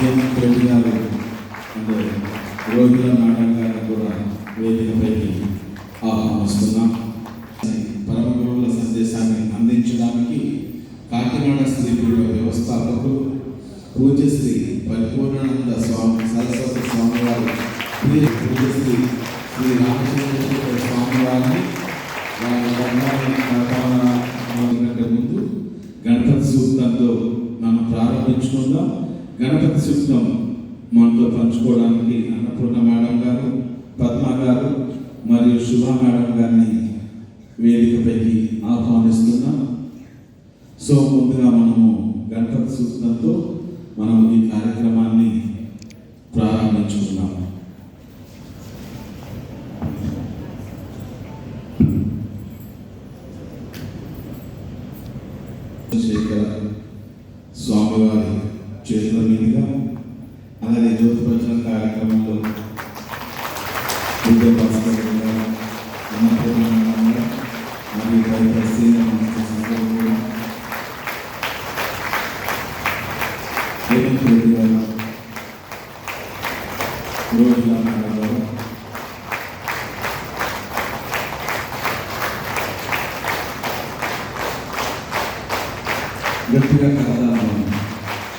హేమంత్ రెడ్డి గారు అంటే రోజుల కూడా వేదికపైకి ఆహ్వానిస్తున్నాం. పరమ సందేశాన్ని అందించడానికి కాకినాడ శ్రీపీఠ వ్యవస్థాపకులు పూజ్యశ్రీ పరిపూర్ణానంద స్వామి సరస్వతి స్వామి వారి ప్రియ శ్రీ రామచంద్ర స్వామి వారిని వారి ముందు గణపతి సూత్రంతో మనం ప్రారంభించుకుందాం. గణపతి సూత్రం మనతో పంచుకోవడానికి అన్నపూర్ణ మేడం గారు పద్మ గారు మరియు శుభ మేడం గారిని వేదికపైకి ఆహ్వానిస్తున్నాం. సో ముందుగా మనము గణపతి సూత్రంతో మనం ఈ కార్యక్రమాన్ని ప్రారంభించుకున్నాం స్వామివారి చేతుల మీదుగా అలాగే జ్యోతి ప్రచార కార్యక్రమంలో విద్యా భాస్కర్ గారు అన్నపూర్ణ మేడం గారు, మరియు తదితర సీనియర్ మాస్టర్స్ అందరూ కూడా హేమంత్ రెడ్డి గారు రోజుల మేడం గారు గట్టిగా కలదాము విద్య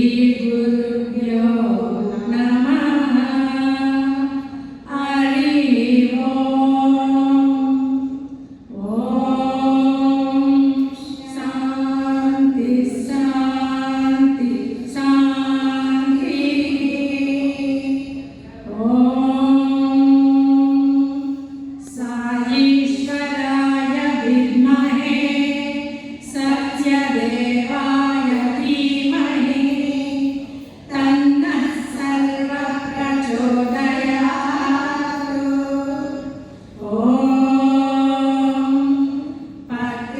Guru Yo Namah.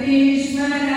കൃഷ്ണ